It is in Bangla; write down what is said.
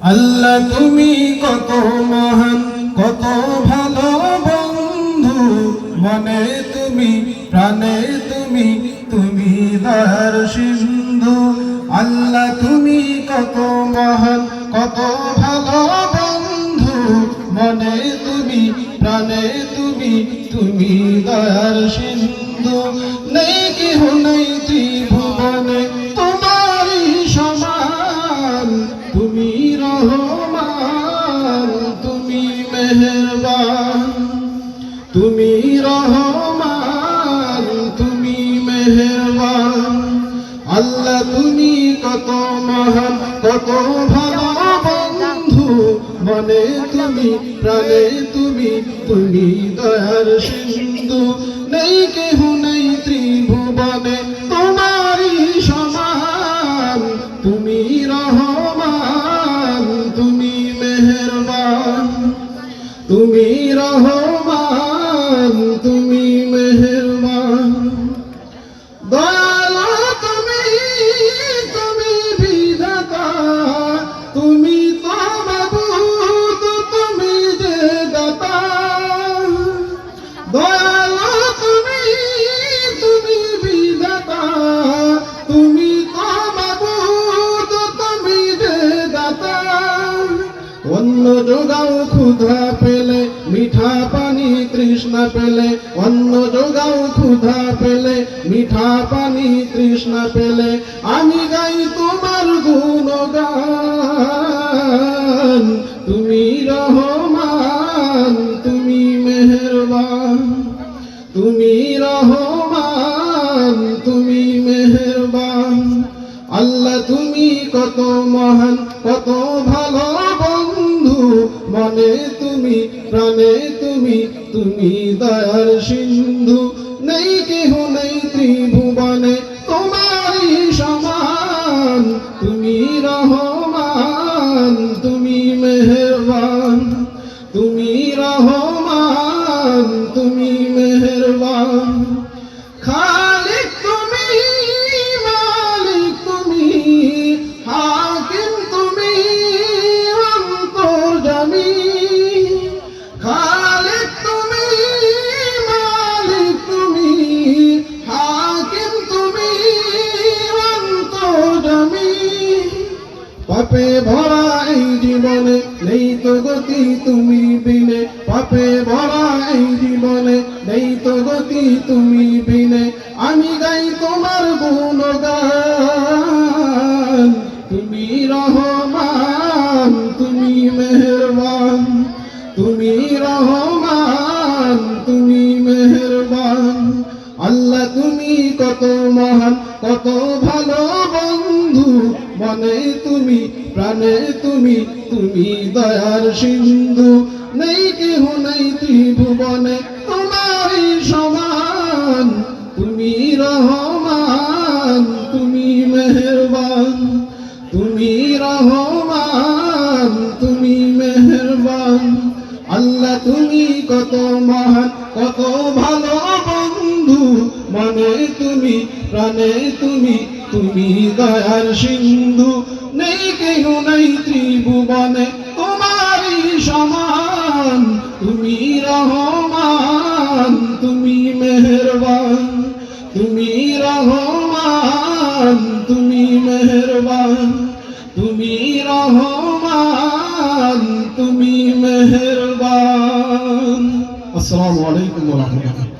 আল্লাহ, তুমি কত মহান, কত ভালো বন্ধু। মনে তুমি, প্রাণে তুমি তুমি দয়ার সিন্ধু। আল্লাহ, তুমি কত মহান, কত ভালো বন্ধু। মনে তুমি, প্রাণে তুমি তুমি দয়ার সিন্ধু। নেই তুমি রহমান, তুমি মেহেরবান। আল্লাহ, তুমি কত মহান, কত ভালো বন্ধু। মনে তুমি, প্রাণে তুমি তুমি দয়ার সিন্ধু। নেই কেহ নেই ত্রিভুবনে তোমারই সমান। তুমি রহমান, তুমি মেহেরবান। তুমি রহমান। মেহেরবান। দয়ালু তুমি তুমি দাতা। তুমি তুমি তুমি দাতা। অন্য যোগাও ক্ষুধা পেলে মিঠা পানি তৃষ্ণা পেলে অন্য যোগাও ক্ষুধা পেলে, মিঠা পানি তৃষ্ণা পেলে, আমি গাই তোমার গুণগান। তুমি রহমান, তুমি মেহেরবান। তুমি রহমান, তুমি মেহেরবান। আল্লাহ, তুমি কত মহান, কত ভালো বন্ধু, মনে তুমি, প্রাণে তুমি তুমি দয়ার সিন্ধু। নেই কেহ নেই ত্রিভুবনে, তোমারই সমান। তুমি রহমান, তুমি মেহরবান। তুমি রহমান। পাপে ভরা এই জীবনে, নেই তো গতি তুমি বিনে। পাপে ভরা এই জীবনে, নেই তো গতি তুমি মনে তুমি, প্রাণে তুমি তুমি দয়ার সিন্ধু। নেই কেহ নেই ত্রিভুবনে, তোমারই সমান। তুমি রহমান, তুমি মেহেরবান। তুমি রহমান, তুমি মেহরবান। আল্লাহ, তুমি কত মহান, কত ভালো বন্ধু। মনে তুমি, প্রাণে তুমি তুমি দয়ার সিন্ধু, নেই কেহ নেই ত্রিভুবনে তোমারই সমান। তুমি রহমান, তুমি মেহেরবান। তুমি রহমান, তুমি মেহেরবান। তুমি রহমান, তুমি মেহেরবান। আসসালামু আলাইকুম ওয়া রাহমাতুল্লাহ।